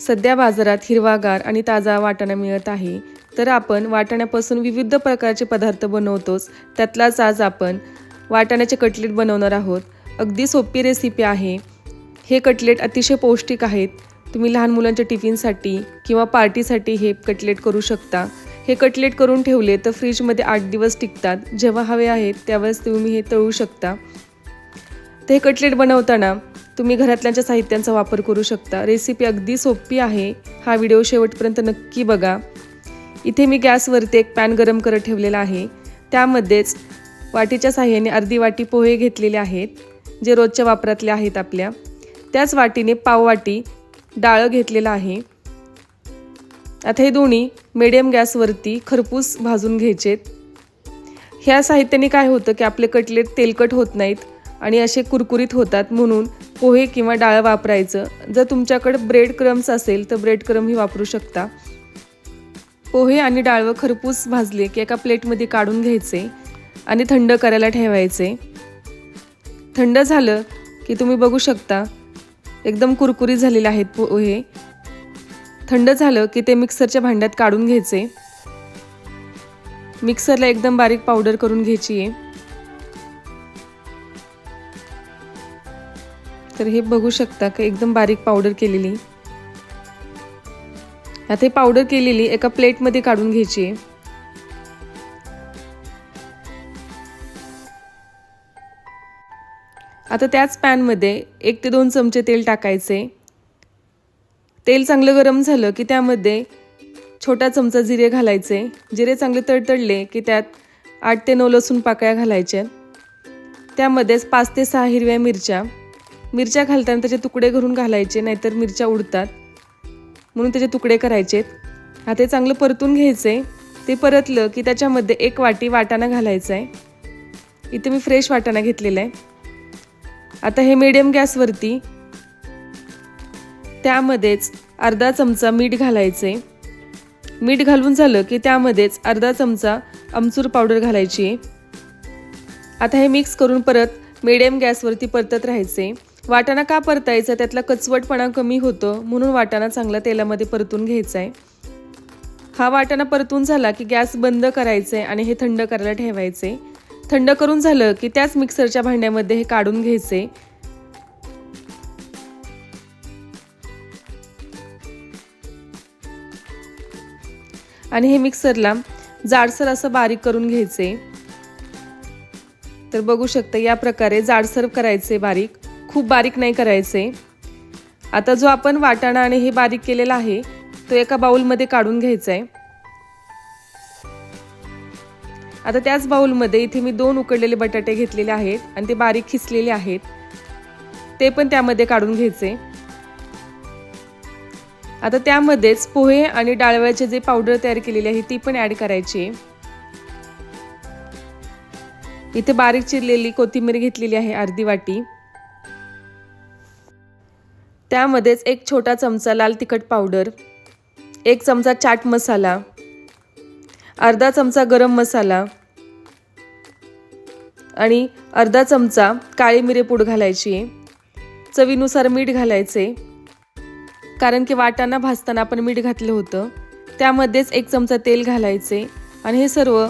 सध्या बाजारात हिरवागार आणि ताजा वाटाणा मिळत आहे. तर आपण वाटाण्यापासून विविध प्रकारचे पदार्थ बनवतोच. त्यातलाच आज आपण वाटाण्याचे कटलेट बनवणार आहोत. अगदी सोपी रेसिपी आहे. हे कटलेट अतिशय पौष्टिक आहेत. तुम्ही लहान मुलांच्या टिफिनसाठी किंवा पार्टीसाठी हे कटलेट करू शकता. हे कटलेट करून ठेवले तर फ्रीजमध्ये आठ दिवस टिकतात. जेव्हा हवे आहेत त्यावेळेस तुम्ही हे तळू शकता. तर हे कटलेट बनवताना तुम्ही घरातल्यांच्या साहित्यांचा वापर करू शकता. रेसिपी अगदी सोपी आहे. हा व्हिडिओ शेवटपर्यंत नक्की बघा. इथे मी गॅसवरती एक पॅन गरम करत ठेवलेला आहे. त्यामध्येच वाटीच्या साह्याने अर्धी वाटी पोहे घेतलेले आहेत जे रोजच्या वापरातले आहेत आपल्या. त्याच वाटीने पाववाटी डाळं घेतलेलं आहे. आता हे दोन्ही मिडियम गॅसवरती खरपूस भाजून घ्यायचेत. ह्या साहित्याने काय होतं की आपले कटलेट तेलकट होत नाहीत. आणि असे कुरकुरीत होतात म्हणून पोहे किंवा डाळ वापरायचं. जर तुमच्याकडे ब्रेड क्रम्स असेल तर ब्रेड क्रमही वापरू शकता. पोहे आणि डाळवं खरपूस भाजले की एका प्लेटमध्ये काढून घ्यायचे आणि थंड करायला ठेवायचे. थंड झालं की तुम्ही बघू शकता एकदम कुरकुरीत झालेले आहेत पोहे. थंड झालं की ते मिक्सरच्या भांड्यात काढून घ्यायचे. मिक्सरला एकदम बारीक पावडर करून घ्यायची आहे. तर हे बघू शकता की? एकदम बारीक पावडर केलेली. आता हे पावडर केलेली एका प्लेटमध्ये काढून घ्यायची आहे. आता त्याच पॅनमध्ये एक ते दोन चमचे तेल टाकायचे. तेल चांगलं गरम झालं की त्यामध्ये छोटा चमचा जिरे घालायचे. जिरे चांगले तडतडले की त्यात आठ ते नऊ लसूण पाकळ्या घालायच्या. त्यामध्येच पाच ते सहा हिरव्या मिरच्या. मिरच्या घालताना त्याचे तुकडे घरून घालायचे नाहीतर मिरच्या उडतात. म्हणून त्याचे तुकडे करायचे हा ते चांगलं परतून घ्यायचे ते परतलं की त्याच्यामध्ये एक वाटी वाटाणा घालायचा आहे इथे मी फ्रेश वाटाणा घेतलेला आहे आता हे मिडियम गॅसवरती त्यामध्येच अर्धा चमचा मीठ घालायचे मीठ घालून झालं की त्यामध्येच अर्धा चमचा आमचूर पावडर घालायची. आता हे मिक्स करून परत मिडियम गॅसवरती परतत राहायचे वाटाणा का परतायचा? त्यातला कचवटपणा कमी होतो म्हणून वाटाणा चांगला तेलामध्ये परतून घ्यायचा आहे हा वाटाणा परतून झाला की गॅस बंद करायचा आहे आणि हे थंड करायला ठेवायचे थंड करून झालं की त्याच मिक्सरच्या भांड्यामध्ये हे काढून घ्यायचे आणि हे मिक्सरला जाडसर असं बारीक करून घ्यायचे तर बघू शकता या प्रकारे जाडसर करायचे बारीक. खूप बारीक नाही करायचे. आता जो आपण वाटाणा आणि हे बारीक केलेला आहे तो एका बाउलमध्ये काढून घ्यायचा आहे आता त्याच बाउलमध्ये इथे मी दोन उकडलेले बटाटे घेतलेले आहेत आणि ते बारीक खिसलेले आहेत. ते पण त्यामध्ये काढून घ्यायचे. आता त्यामध्येच पोहे आणि डाळव्याचे जे पावडर तयार केलेली आहे ती पण ॲड करायची. इथे बारीक चिरलेली कोथिंबीर घेतलेली आहे अर्धी वाटी. त्यामध्येच एक छोटा चमचा लाल तिखट पावडर एक चमचा चाट मसाला अर्धा चमचा गरम मसाला आणि अर्धा चमचा काळी मिरेपूड घालायची. आहे चवीनुसार मीठ घालायचे. कारण की वाटाणा भाजताना आपण मीठ घातलं होतं. त्यामध्येच एक चमचा तेल घालायचे आणि हे सर्व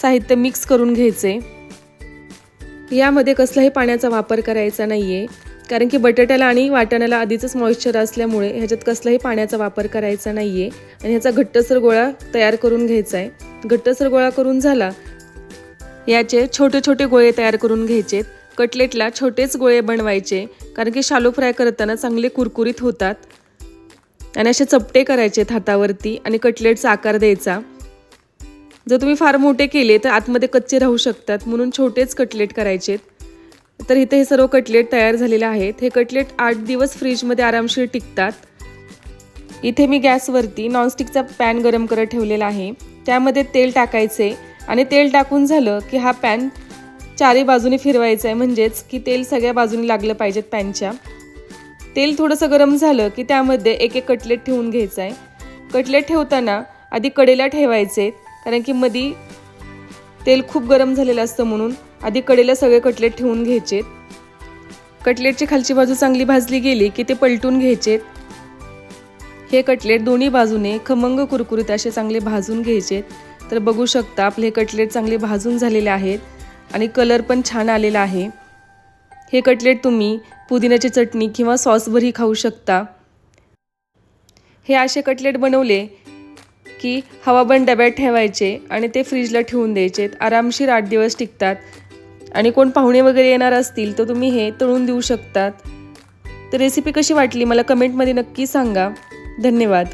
साहित्य मिक्स करून घ्यायचे. यामध्ये कसलाही पाण्याचा वापर करायचा नाही आहे कारण की बटाट्याला आणि वाटाण्याला आधीचंच मॉइश्चर असल्यामुळे ह्याच्यात कसलाही पाण्याचा वापर करायचा नाही आहे आणि ह्याचा घट्टसर गोळा तयार करून घ्यायचा आहे घट्टसर गोळा करून झाला याचे छोटे छोटे गोळे तयार करून घ्यायचेत कटलेटला छोटेच गोळे बनवायचे कारण की शालो फ्राय करताना चांगले कुरकुरीत होतात. आणि असे चपटे करायचे हातावरती आणि कटलेटचा आकार द्यायचा. जर तुम्ही फार मोठे केले तर आतमध्ये कच्चे राहू शकतात म्हणून छोटेच कटलेट करायचेत. तर इथे हे सर्व कटलेट तयार झालेले आहेत. हे कटलेट आठ दिवस फ्रीजमध्ये आरामशीर टिकतात. इथे मी गॅसवरती नॉनस्टिकचा पॅन गरम करत ठेवलेला आहे. त्यामध्ये तेल टाकायचे आणि तेल टाकून झालं की हा पॅन चारी बाजूने फिरवायचा आहे. म्हणजेच की तेल सगळ्या बाजूने लागलं पाहिजेत पॅनच्या. तेल थोडंसं गरम झालं की त्यामध्ये एक एक कटलेट ठेवून घ्यायचं आहे. कटलेट ठेवताना आधी कडेला ठेवायचे कारण की मधी तेल खूप गरम झालेलं असतं म्हणून. आधी कडेला सगळे कटलेट ठेवून घ्यायचे कटलेटची खालची बाजू चांगली भाजली गेली की ते पलटून घ्यायचेत. हे कटलेट दोन्ही बाजूने खमंग कुरकुरीत असे चांगले भाजून घ्यायचे तर बघू शकता आपले हे कटलेट चांगले भाजून झालेले आहेत आणि कलर पण छान आलेला आहे. हे कटलेट तुम्ही पुदिन्याची चटणी किंवा सॉसभरही खाऊ शकता. हे असे कटलेट बनवले की हवाबंद डब्यात ठेवायचे आणि ते फ्रीजला ठेवून द्यायचे आरामशीर आठ दिवस टिकतात. आणि कोण पाहुणे वगैरे येणार असतील तर तुम्ही हे तळून देऊ शकतात. तर रेसिपी कशी वाटली? मला कमेंटमध्ये नक्की सांगा. धन्यवाद.